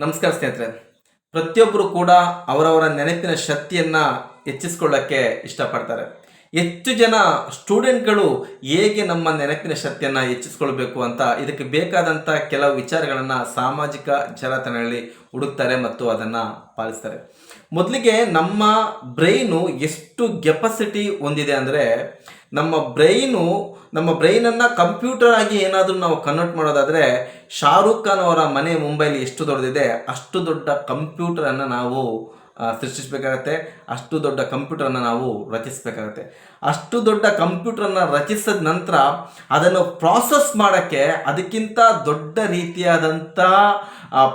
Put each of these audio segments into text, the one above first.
ನಮಸ್ಕಾರ ಸ್ನೇಹಿತರೆ. ಪ್ರತಿಯೊಬ್ಬರು ಕೂಡ ಅವರವರ ನೆನಪಿನ ಶಕ್ತಿಯನ್ನು ಹೆಚ್ಚಿಸ್ಕೊಳ್ಳೋಕ್ಕೆ ಇಷ್ಟಪಡ್ತಾರೆ. ಹೆಚ್ಚು ಜನ ಸ್ಟೂಡೆಂಟ್ಗಳು ಹೇಗೆ ನಮ್ಮ ನೆನಪಿನ ಶಕ್ತಿಯನ್ನು ಹೆಚ್ಚಿಸ್ಕೊಳ್ಬೇಕು ಅಂತ ಇದಕ್ಕೆ ಬೇಕಾದಂಥ ಕೆಲವು ವಿಚಾರಗಳನ್ನು ಸಾಮಾಜಿಕ ಜಾಲತಾಣಗಳಲ್ಲಿ ಹುಡುಕ್ತಾರೆ ಮತ್ತು ಅದನ್ನು ಪಾಲಿಸ್ತಾರೆ. ಮೊದಲಿಗೆ ನಮ್ಮ ಬ್ರೈನು ಎಷ್ಟು ಕೆಪಾಸಿಟಿ ಹೊಂದಿದೆ ಅಂದರೆ ನಮ್ಮ ಬ್ರೈನು, ನಮ್ಮ ಬ್ರೈನನ್ನು ಕಂಪ್ಯೂಟರ್ ಆಗಿ ಏನಾದರೂ ನಾವು ಕನ್ವರ್ಟ್ ಮಾಡೋದಾದರೆ ಶಾರುಖ್ ಖಾನ್ ಅವರ ಮನೆ ಮುಂಬೈಲಿ ಎಷ್ಟು ದೊಡ್ಡದಿದೆ ಅಷ್ಟು ದೊಡ್ಡ ಕಂಪ್ಯೂಟರನ್ನು ನಾವು ಸೃಷ್ಟಿಸಬೇಕಾಗತ್ತೆ. ಅಷ್ಟು ದೊಡ್ಡ ಕಂಪ್ಯೂಟರನ್ನು ನಾವು ರಚಿಸಬೇಕಾಗತ್ತೆ. ಅಷ್ಟು ದೊಡ್ಡ ಕಂಪ್ಯೂಟರನ್ನು ರಚಿಸಿದ ನಂತರ ಅದನ್ನು ಪ್ರಾಸೆಸ್ ಮಾಡೋಕ್ಕೆ ಅದಕ್ಕಿಂತ ದೊಡ್ಡ ರೀತಿಯಾದಂಥ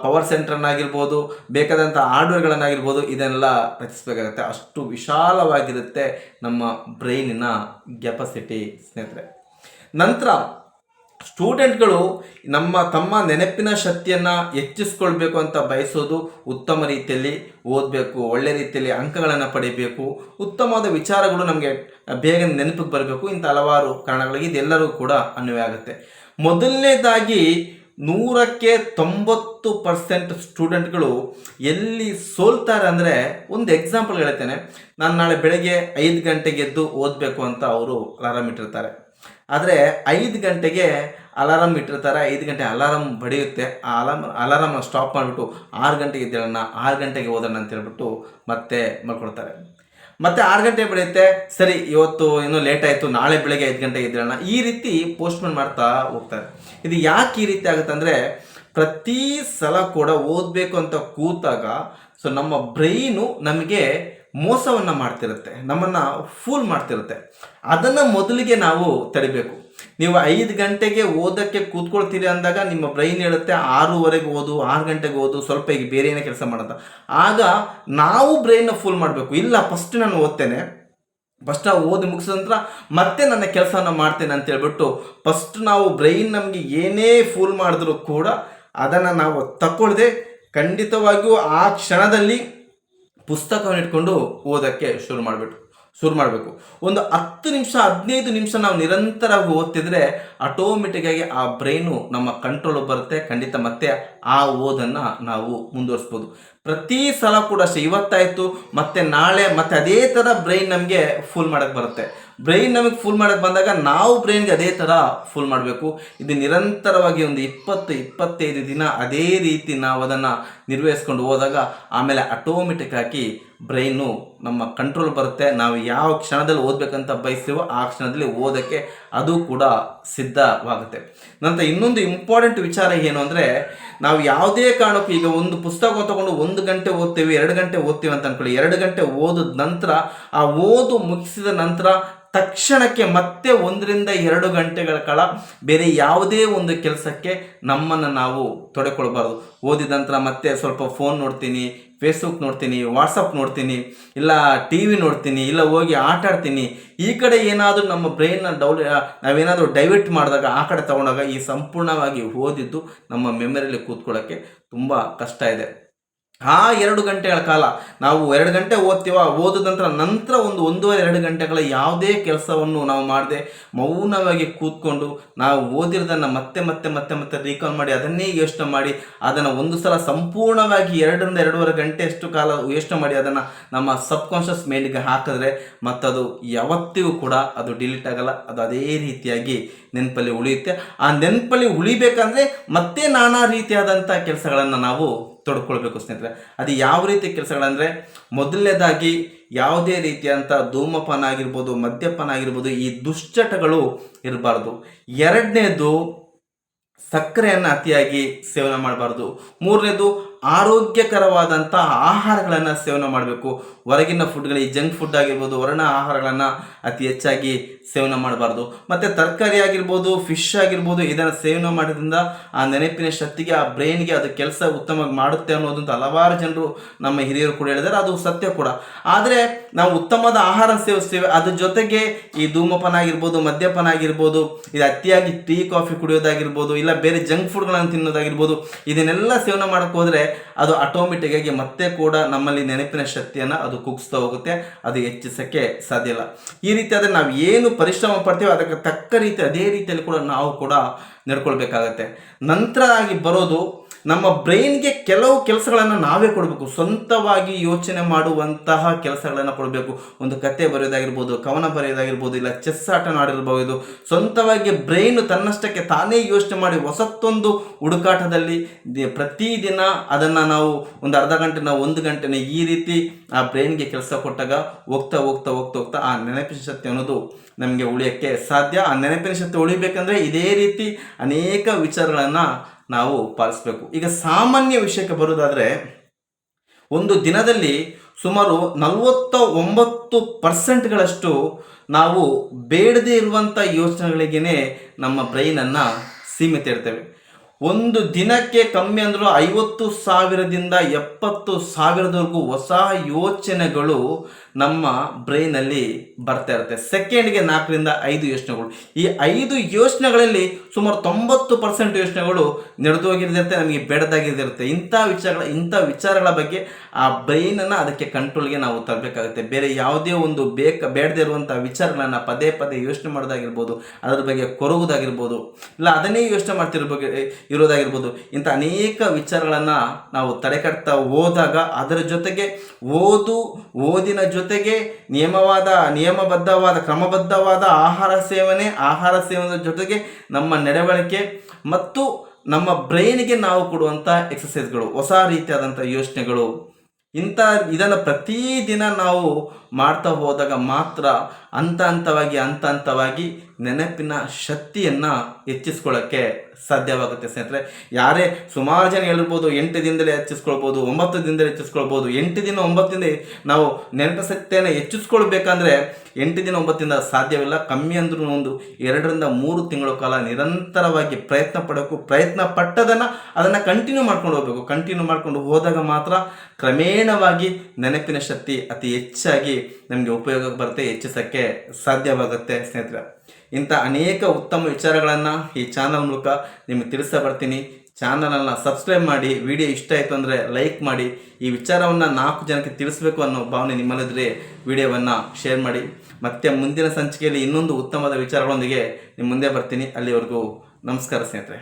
ಪವರ್ ಸೆಂಟ್ರನ್ನಾಗಿರ್ಬೋದು ಬೇಕಾದಂಥ ಹಾರ್ಡ್ವೇರ್ಗಳನ್ನಾಗಿರ್ಬೋದು ಇದನ್ನೆಲ್ಲ ರಚಿಸಬೇಕಾಗತ್ತೆ. ಅಷ್ಟು ವಿಶಾಲವಾಗಿರುತ್ತೆ ನಮ್ಮ ಬ್ರೈನಿನ ಕೆಪಾಸಿಟಿ ಸ್ನೇಹಿತರೆ. ನಂತರ ಸ್ಟೂಡೆಂಟ್ಗಳು ನಮ್ಮ ತಮ್ಮ ನೆನಪಿನ ಶಕ್ತಿಯನ್ನು ಹೆಚ್ಚಿಸ್ಕೊಳ್ಬೇಕು ಅಂತ ಬಯಸೋದು ಉತ್ತಮ ರೀತಿಯಲ್ಲಿ ಓದಬೇಕು, ಒಳ್ಳೆ ರೀತಿಯಲ್ಲಿ ಅಂಕಗಳನ್ನು ಪಡಿಬೇಕು, ಉತ್ತಮವಾದ ವಿಚಾರಗಳು ನಮಗೆ ಬೇಗ ನೆನಪಿಗೆ ಬರಬೇಕು ಇಂಥ ಹಲವಾರು ಕಾರಣಗಳಿಗೆ ಇದೆಲ್ಲರೂ ಕೂಡ ಅನ್ವಯ ಆಗುತ್ತೆ. ಮೊದಲನೇದಾಗಿ ನೂರಕ್ಕೆ ತೊಂಬತ್ತು ಪರ್ಸೆಂಟ್ ಸ್ಟೂಡೆಂಟ್ಗಳು ಎಲ್ಲಿ ಸೋಲ್ತಾರೆ ಅಂದರೆ ಒಂದು ಎಕ್ಸಾಂಪಲ್ ಹೇಳ್ತೇನೆ. ನಾನು ನಾಳೆ ಬೆಳಗ್ಗೆ ಐದು ಗಂಟೆಗೆ ಎದ್ದು ಓದಬೇಕು ಅಂತ ಅವರು ಅಲಾರಾಮ್ ಇಟ್ಟಿರ್ತಾರೆ. ಆದರೆ ಐದು ಗಂಟೆಗೆ ಅಲಾರಾಮ್ ಇಟ್ಟಿರ್ತಾರೆ, ಐದು ಗಂಟೆ ಅಲಾರಾಮ್ ಬಡಿಯುತ್ತೆ. ಆ ಅಲಾರಾಮ್ ಅಲಾರಾಮ್ ಸ್ಟಾಪ್ ಮಾಡಿಬಿಟ್ಟು ಆರು ಗಂಟೆಗೆ ಎದ್ದೇಳೋಣ, ಆರು ಗಂಟೆಗೆ ಓದೋಣ ಅಂತ ಹೇಳ್ಬಿಟ್ಟು ಮತ್ತೆ ಮಲ್ಕೊಳ್ತಾರೆ. ಮತ್ತೆ ಆರು ಗಂಟೆ ಬೆಳೆಯುತ್ತೆ. ಸರಿ, ಇವತ್ತು ಏನೋ ಲೇಟ್ ಆಯಿತು, ನಾಳೆ ಬೆಳಗ್ಗೆ ಐದು ಗಂಟೆಗೆ ಇದ್ರಣ ಈ ರೀತಿ ಪೋಸ್ಟ್ಪೋನ್ ಮಾಡ್ತಾ ಹೋಗ್ತಾರೆ. ಇದು ಯಾಕೆ ಈ ರೀತಿ ಆಗುತ್ತೆ ಅಂದರೆ, ಪ್ರತಿ ಸಲ ಕೂಡ ಓದಬೇಕು ಅಂತ ಕೂತಾಗ ಸೊ ನಮ್ಮ ಬ್ರೈನು ನಮಗೆ ಮೋಸವನ್ನು ಮಾಡ್ತಿರುತ್ತೆ. ನಮ್ಮನ್ನು ಫೂಲ್ ಮಾಡ್ತಿರುತ್ತೆ. ಅದನ್ನು ಮೊದಲಿಗೆ ನಾವು ತಡಿಬೇಕು. ನೀವು ಐದು ಗಂಟೆಗೆ ಓದಕ್ಕೆ ಕೂತ್ಕೊಳ್ತೀರಿ ಅಂದಾಗ ನಿಮ್ಮ ಬ್ರೈನ್ ಹೇಳುತ್ತೆ ಆರೂವರೆಗೆ ಓದು, ಆರು ಗಂಟೆಗೆ ಓದು, ಸ್ವಲ್ಪ ಈಗ ಬೇರೆ ಏನೇ ಕೆಲಸ ಮಾಡೋದ. ಆಗ ನಾವು ಬ್ರೈನ್ನ ಫುಲ್ ಮಾಡಬೇಕು. ಇಲ್ಲ ಫಸ್ಟ್ ನಾನು ಓದ್ತೇನೆ. ಫಸ್ಟ್ ಓದಿ ಮುಗಿಸಿದ ನಂತರ ಮತ್ತೆ ನನ್ನ ಕೆಲಸನ ಮಾಡ್ತೇನೆ ಅಂತ ಹೇಳ್ಬಿಟ್ಟು ಫಸ್ಟ್ ನಾವು ಬ್ರೈನ್ ನಮಗೆ ಏನೇ ಫುಲ್ ಮಾಡಿದ್ರು ಕೂಡ ಅದನ್ನು ನಾವು ತಕ್ಕೊಳ್ಳದೆ ಖಂಡಿತವಾಗಿಯೂ ಆ ಕ್ಷಣದಲ್ಲಿ ಪುಸ್ತಕವನ್ನು ಇಟ್ಕೊಂಡು ಓದೋಕ್ಕೆ ಶುರು ಮಾಡಿಬಿಟ್ಟು ಶುರು ಮಾಡಬೇಕು. ಒಂದು ಹತ್ತು ನಿಮಿಷ, ಹದಿನೈದು ನಿಮಿಷ ನಾವು ನಿರಂತರವಾಗಿ ಓದ್ತಿದ್ರೆ ಆಟೋಮೆಟಿಕ್ಕಾಗಿ ಆ ಬ್ರೈನು ನಮ್ಮ ಕಂಟ್ರೋಲ್ ಬರುತ್ತೆ. ಖಂಡಿತ ಮತ್ತೆ ಆ ಓದನ್ನು ನಾವು ಮುಂದುವರಿಸ್ಬೋದು. ಪ್ರತಿ ಸಲ ಕೂಡ ಅಷ್ಟೇ, ಇವತ್ತಾಯಿತು, ಮತ್ತೆ ನಾಳೆ, ಮತ್ತೆ ಅದೇ ಥರ ಬ್ರೈನ್ ನಮಗೆ ಫುಲ್ ಮಾಡೋಕ್ಕೆ ಬರುತ್ತೆ. ಬ್ರೈನ್ ನಮಗೆ ಫುಲ್ ಮಾಡಕ್ಕೆ ಬಂದಾಗ ನಾವು ಬ್ರೈನ್ಗೆ ಅದೇ ಥರ ಫುಲ್ ಮಾಡಬೇಕು. ಇದು ನಿರಂತರವಾಗಿ ಒಂದು ಇಪ್ಪತ್ತು, ಇಪ್ಪತ್ತೈದು ದಿನ ಅದೇ ರೀತಿ ನಾವು ಅದನ್ನು ನಿರ್ವಹಿಸ್ಕೊಂಡು ಹೋದಾಗ ಆಮೇಲೆ ಆಟೋಮೆಟಿಕ್ ಆಗಿ ಬ್ರೈನು ನಮ್ಮ ಕಂಟ್ರೋಲ್ ಬರುತ್ತೆ. ನಾವು ಯಾವ ಕ್ಷಣದಲ್ಲಿ ಓದಬೇಕಂತ ಬಯಸ್ತೀವೋ ಆ ಕ್ಷಣದಲ್ಲಿ ಓದಕ್ಕೆ ಅದು ಕೂಡ ಸಿದ್ಧವಾಗುತ್ತೆ. ನಂತರ ಇನ್ನೊಂದು ಇಂಪಾರ್ಟೆಂಟ್ ವಿಚಾರ ಏನು ಅಂದರೆ ನಾವು ಯಾವುದೇ ಕಾರಣಕ್ಕೂ ಈಗ ಒಂದು ಪುಸ್ತಕ ತಗೊಂಡು ಒಂದು ಗಂಟೆ ಓದ್ತೇವೆ, ಎರಡು ಗಂಟೆ ಓದ್ತೀವಿ ಅಂತ ಅನ್ಕೊಳ್ಳಿ. ಎರಡು ಗಂಟೆ ಓದಿದ ನಂತರ, ಆ ಓದು ಮುಗಿಸಿದ ನಂತರ ತಕ್ಷಣಕ್ಕೆ ಮತ್ತೆ ಒಂದರಿಂದ ಎರಡು ಗಂಟೆಗಳ ಕಾಲ ಬೇರೆ ಯಾವುದೇ ಒಂದು ಕೆಲಸಕ್ಕೆ ನಮ್ಮನ್ನು ನಾವು ತೊಡೆಕೊಳ್ಬಾರ್ದು. ಓದಿದ ನಂತರ ಮತ್ತೆ ಸ್ವಲ್ಪ ಫೋನ್ ನೋಡ್ತೀನಿ ಫೇಸ್ಬುಕ್ ನೋಡ್ತೀನಿ ವಾಟ್ಸಪ್ ನೋಡ್ತೀನಿ, ಇಲ್ಲ ಟಿ ವಿ ನೋಡ್ತೀನಿ, ಇಲ್ಲ ಹೋಗಿ ಆಟ ಆಡ್ತೀನಿ. ಈ ಕಡೆ ಏನಾದರೂ ನಮ್ಮ ಬ್ರೈನ್ನ ಡೌಲ್ ನಾವೇನಾದರೂ ಡೈವರ್ಟ್ ಮಾಡಿದಾಗ, ಆ ಕಡೆ ತಗೊಂಡಾಗ ಈ ಸಂಪೂರ್ಣವಾಗಿ ಓದಿದ್ದು ನಮ್ಮ ಮೆಮರಿಯಲ್ಲಿ ಕೂತ್ಕೊಳ್ಳೋಕ್ಕೆ ತುಂಬ ಕಷ್ಟ ಇದೆ. ಆ ಎರಡು ಗಂಟೆಗಳ ಕಾಲ ನಾವು ಎರಡು ಗಂಟೆ ಓದ್ತೀವ, ಓದಿದ ನಂತರ ನಂತರ ಒಂದು ಒಂದೂವರೆ ಎರಡು ಗಂಟೆಗಳ ಯಾವುದೇ ಕೆಲಸವನ್ನು ನಾವು ಮಾಡದೆ ಮೌನವಾಗಿ ಕೂತ್ಕೊಂಡು ನಾವು ಓದಿರೋದನ್ನು ಮತ್ತೆ ಮತ್ತೆ ಮತ್ತೆ ಮತ್ತೆ ರೀಕಾಲ್ ಮಾಡಿ, ಅದನ್ನೇ ಯೋಚನೆ ಮಾಡಿ, ಅದನ್ನು ಒಂದು ಸಲ ಸಂಪೂರ್ಣವಾಗಿ ಎರಡರಿಂದ ಎರಡೂವರೆ ಗಂಟೆಯಷ್ಟು ಕಾಲ ಯೋಚನೆ ಮಾಡಿ, ಅದನ್ನು ನಮ್ಮ ಸಬ್ಕಾನ್ಷಿಯಸ್ ಮೈಂಡ್ಗೆ ಹಾಕಿದ್ರೆ ಮತ್ತದು ಯಾವತ್ತಿಗೂ ಕೂಡ ಅದು ಡಿಲೀಟ್ ಆಗಲ್ಲ. ಅದು ಅದೇ ರೀತಿಯಾಗಿ ನೆನಪಲ್ಲಿ ಉಳಿಯುತ್ತೆ. ಆ ನೆನಪಲ್ಲಿ ಉಳಿಬೇಕಂದ್ರೆ ಮತ್ತೆ ನಾನಾ ರೀತಿಯಾದಂಥ ಕೆಲಸಗಳನ್ನು ನಾವು ತೊಡ್ಕೊಳ್ಬೇಕು ಸ್ನೇಹಿತರೆ. ಅದು ಯಾವ ರೀತಿ ಕೆಲಸಗಳಂದರೆ ಮೊದಲನೇದಾಗಿ ಯಾವುದೇ ರೀತಿಯಂಥ ಧೂಮಪಾನ ಆಗಿರ್ಬೋದು, ಮದ್ಯಪಾನ ಆಗಿರ್ಬೋದು, ಈ ದುಶ್ಚಟಗಳು ಇರಬಾರ್ದು. ಎರಡನೇದು ಸಕ್ಕರೆಯನ್ನು ಅತಿಯಾಗಿ ಸೇವನೆ ಮಾಡಬಾರ್ದು. ಮೂರನೇದು ಆರೋಗ್ಯಕರವಾದಂಥ ಆಹಾರಗಳನ್ನು ಸೇವನೆ ಮಾಡಬೇಕು. ಹೊರಗಿನ ಫುಡ್ಗಳು ಈ ಜಂಕ್ ಫುಡ್ ಆಗಿರ್ಬೋದು ವರ್ಣ ಆಹಾರಗಳನ್ನು ಅತಿ ಹೆಚ್ಚಾಗಿ ಸೇವನೆ ಮಾಡಬಾರ್ದು. ಮತ್ತು ತರಕಾರಿ ಆಗಿರ್ಬೋದು ಫಿಶ್ ಆಗಿರ್ಬೋದು, ಇದನ್ನು ಸೇವನೆ ಮಾಡೋದ್ರಿಂದ ಆ ನೆನಪಿನ ಶಕ್ತಿಗೆ, ಆ ಬ್ರೈನ್ಗೆ ಅದು ಕೆಲಸ ಉತ್ತಮವಾಗಿ ಮಾಡುತ್ತೆ ಅನ್ನೋದಂತ ಹಲವಾರು ಜನರು ನಮ್ಮ ಹಿರಿಯರು ಕೂಡ ಹೇಳಿದ್ದಾರೆ. ಅದು ಸತ್ಯ ಕೂಡ. ಆದರೆ ನಾವು ಉತ್ತಮವಾದ ಆಹಾರ ಸೇವಿಸ್ತೇವೆ. ಅದ್ರ ಜೊತೆಗೆ ಈ ಧೂಮಪಾನ ಆಗಿರ್ಬೋದು, ಮದ್ಯಪಾನ ಆಗಿರ್ಬೋದು, ಇದು ಅತಿಯಾಗಿ ಟೀ ಕಾಫಿ ಕುಡಿಯೋದಾಗಿರ್ಬೋದು, ಇಲ್ಲ ಬೇರೆ ಜಂಕ್ ಫುಡ್ಗಳನ್ನು ತಿನ್ನೋದಾಗಿರ್ಬೋದು, ಇದನ್ನೆಲ್ಲ ಸೇವನೆ ಮಾಡೋಕ್ಕೆ ಹೋದರೆ ಅದು ಆಟೋಮೆಟಿಕ್ಕಾಗಿ ಮತ್ತೆ ಕೂಡ ನಮ್ಮಲ್ಲಿ ನೆನಪಿನ ಶಕ್ತಿಯನ್ನು ಅದು ಕುಗ್ಸ್ತಾ ಹೋಗುತ್ತೆ, ಅದು ಹೆಚ್ಚಿಸೋಕ್ಕೆ ಸಾಧ್ಯ ಇಲ್ಲ. ಈ ರೀತಿಯಾದರೆ ನಾವು ಏನು ಪರಿಶ್ರಮ ಪಡ್ತೀವೋ ಅದಕ್ಕೆ ತಕ್ಕ ರೀತಿ, ಅದೇ ರೀತಿಯಲ್ಲಿ ಕೂಡ ನಾವು ಕೂಡ ನಡ್ಕೊಳ್ಬೇಕಾಗತ್ತೆ. ನಂತರ ಆಗಿ ಬರೋದು ನಮ್ಮ ಬ್ರೈನ್ಗೆ ಕೆಲವು ಕೆಲಸಗಳನ್ನು ನಾವೇ ಕೊಡಬೇಕು. ಸ್ವಂತವಾಗಿ ಯೋಚನೆ ಮಾಡುವಂತಹ ಕೆಲಸಗಳನ್ನು ಕೊಡಬೇಕು. ಒಂದು ಕತೆ ಬರೆಯೋದಾಗಿರ್ಬೋದು, ಕವನ ಬರೆಯೋದಾಗಿರ್ಬೋದು, ಇಲ್ಲ ಚೆಸ್ ಆಟ ಆಡಿರ್ಬೋದು. ಸ್ವಂತವಾಗಿ ಬ್ರೈನ್ ತನ್ನಷ್ಟಕ್ಕೆ ತಾನೇ ಯೋಚನೆ ಮಾಡಿ ಹೊಸತ್ತೊಂದು ಹುಡುಕಾಟದಲ್ಲಿ ಪ್ರತಿದಿನ ಅದನ್ನು ನಾವು ಒಂದು ಅರ್ಧ ಗಂಟೆನ, ಒಂದು ಗಂಟೆನ ಈ ರೀತಿ ಆ ಬ್ರೈನ್ಗೆ ಕೆಲಸ ಕೊಟ್ಟಾಗ ಹೋಗ್ತಾ ಹೋಗ್ತಾ ಹೋಗ್ತಾ ಹೋಗ್ತಾ ಆ ನೆನಪಿನ ಶಕ್ತಿ ಅನ್ನೋದು ನಮಗೆ ಉಳಿಯೋಕ್ಕೆ ಸಾಧ್ಯ. ಆ ನೆನಪಿನ ಶಕ್ತಿ ಉಳಿಬೇಕಂದ್ರೆ ಇದೇ ರೀತಿ ಅನೇಕ ವಿಚಾರಗಳನ್ನು ನಾವು ಪಾಲಿಸಬೇಕು. ಈಗ ಸಾಮಾನ್ಯ ವಿಷಯಕ್ಕೆ ಬರೋದಾದರೆ ಒಂದು ದಿನದಲ್ಲಿ ಸುಮಾರು ನಲವತ್ತ ಒಂಬತ್ತು ಪರ್ಸೆಂಟ್ಗಳಷ್ಟು ನಾವು ಬೇಡದೇ ಇರುವಂಥ ಯೋಚನೆಗಳಿಗೇ ನಮ್ಮ ಬ್ರೈನನ್ನು ಸೀಮಿತ ಇರ್ತೇವೆ ಒಂದು ದಿನಕ್ಕೆ ಕಮ್ಮಿ ಅಂದರೂ ಐವತ್ತು ಸಾವಿರದಿಂದ ಎಪ್ಪತ್ತು ಸಾವಿರದವರೆಗೂ ಹೊಸ ಯೋಚನೆಗಳು ನಮ್ಮ ಬ್ರೈನಲ್ಲಿ ಬರ್ತಾ ಇರುತ್ತೆ. ಸೆಕೆಂಡ್ಗೆ ನಾಲ್ಕರಿಂದ ಐದು ಯೋಚನೆಗಳು. ಈ ಐದು ಯೋಚನೆಗಳಲ್ಲಿ ಸುಮಾರು ತೊಂಬತ್ತು ಪರ್ಸೆಂಟ್ ಯೋಚನೆಗಳು ನಡೆದೋಗಿರ್ದಿರುತ್ತೆ ನಮಗೆ ಬೆಡದಾಗಿರ್ದಿರುತ್ತೆ ಇಂಥ ವಿಚಾರಗಳ ಇಂಥ ವಿಚಾರಗಳ ಬಗ್ಗೆ ಆ ಬ್ರೈನನ್ನು ಅದಕ್ಕೆ ಕಂಟ್ರೋಲ್ಗೆ ನಾವು ತರಬೇಕಾಗುತ್ತೆ. ಬೇರೆ ಯಾವುದೇ ಒಂದು ಬೇಕ, ಬೇಡದೇ ಇರುವಂಥ ವಿಚಾರಗಳನ್ನು ಪದೇ ಪದೇ ಯೋಚನೆ ಮಾಡೋದಾಗಿರ್ಬೋದು, ಅದರ ಬಗ್ಗೆ ಕೊರಗುದಾಗಿರ್ಬೋದು, ಇಲ್ಲ ಅದನ್ನೇ ಯೋಚನೆ ಮಾಡ್ತಿರ್ಬೇಕು ಇರೋದಾಗಿರ್ಬೋದು ಇಂಥ ಅನೇಕ ವಿಚಾರಗಳನ್ನು ನಾವು ತಡೆಗಟ್ತಾ ಹೋದಾಗ ಅದರ ಜೊತೆಗೆ ಓದು, ಓದಿನ ಜೊತೆಗೆ ನಿಯಮವಾದ, ನಿಯಮಬದ್ಧವಾದ, ಕ್ರಮಬದ್ಧವಾದ ಆಹಾರ ಸೇವನೆ ಆಹಾರ ಸೇವನೆ ಜೊತೆಗೆ ನಮ್ಮ ನಡವಳಿಕೆ ಮತ್ತು ನಮ್ಮ ಬ್ರೈನ್ಗೆ ನಾವು ಕೊಡುವಂಥ ಎಕ್ಸಸೈಸ್ಗಳು ಹೊಸ ರೀತಿಯಾದಂಥ ಯೋಚನೆಗಳು. ಇಂಥ ಇದನ್ನು ಪ್ರತಿದಿನ ನಾವು ಮಾಡ್ತಾ ಹೋದಾಗ ಮಾತ್ರ ಹಂತ ಹಂತವಾಗಿ ಹಂತ ಹಂತವಾಗಿ ನೆನಪಿನ ಶಕ್ತಿಯನ್ನು ಹೆಚ್ಚಿಸ್ಕೊಳ್ಳೋಕ್ಕೆ ಸಾಧ್ಯವಾಗುತ್ತೆ ಸ್ನೇಹಿತರೆ. ಯಾರೇ ಸುಮಾರು ಜನ ಹೇಳ್ಬೋದು, ಎಂಟು ದಿನದಲ್ಲಿ ಹೆಚ್ಚಿಸ್ಕೊಳ್ಬೋದು, ಒಂಬತ್ತು ದಿನದಲ್ಲಿ ಹೆಚ್ಚಿಸ್ಕೊಳ್ಬೋದು, ಎಂಟು ದಿನ ಒಂಬತ್ತಿಂದ ನಾವು ನೆನಪು ಶಕ್ತಿಯನ್ನು ಹೆಚ್ಚಿಸ್ಕೊಳ್ಬೇಕಂದ್ರೆ ಎಂಟು ದಿನ ಒಂಬತ್ತಿಂದ ಸಾಧ್ಯವಿಲ್ಲ. ಕಮ್ಮಿ ಅಂದ್ರೂ ಒಂದು ಎರಡರಿಂದ ಮೂರು ತಿಂಗಳ ಕಾಲ ನಿರಂತರವಾಗಿ ಪ್ರಯತ್ನ ಪಡೋಕ್ಕೂ ಪ್ರಯತ್ನ ಪಟ್ಟದನ್ನು ಅದನ್ನು ಕಂಟಿನ್ಯೂ ಮಾಡ್ಕೊಂಡು ಹೋಗಬೇಕು. ಕಂಟಿನ್ಯೂ ಮಾಡ್ಕೊಂಡು ಹೋದಾಗ ಮಾತ್ರ ಕ್ರಮೇಣವಾಗಿ ನೆನಪಿನ ಶಕ್ತಿ ಅತಿ ಹೆಚ್ಚಾಗಿ ನಮಗೆ ಉಪಯೋಗಕ್ಕೆ ಬರುತ್ತೆ, ಹೆಚ್ಚಿಸೋಕ್ಕೆ ಸಾಧ್ಯವಾಗುತ್ತೆ ಸ್ನೇಹಿತರೆ. ಇಂಥ ಅನೇಕ ಉತ್ತಮ ವಿಚಾರಗಳನ್ನು ಈ ಚಾನಲ್ ಮೂಲಕ ನಿಮಗೆ ತಿಳಿಸ್ತಾ ಬರ್ತೀನಿ. ಚಾನಲನ್ನು ಸಬ್ಸ್ಕ್ರೈಬ್ ಮಾಡಿ ವಿಡಿಯೋ ಇಷ್ಟ ಆಯಿತು ಅಂದರೆ ಲೈಕ್ ಮಾಡಿ. ಈ ವಿಚಾರವನ್ನು ನಾಲ್ಕು ಜನಕ್ಕೆ ತಿಳಿಸ್ಬೇಕು ಅನ್ನೋ ಭಾವನೆ ನಿಮ್ಮಲ್ಲಿದ್ದರೆ ವಿಡಿಯೋವನ್ನು ಶೇರ್ ಮಾಡಿ. ಮತ್ತೆ ಮುಂದಿನ ಸಂಚಿಕೆಯಲ್ಲಿ ಇನ್ನೊಂದು ಉತ್ತಮವಾದ ವಿಚಾರಗಳೊಂದಿಗೆ ನಿಮ್ಮ ಮುಂದೆ ಬರ್ತೀನಿ. ಅಲ್ಲಿವರೆಗೂ ನಮಸ್ಕಾರ ಸ್ನೇಹಿತರೆ.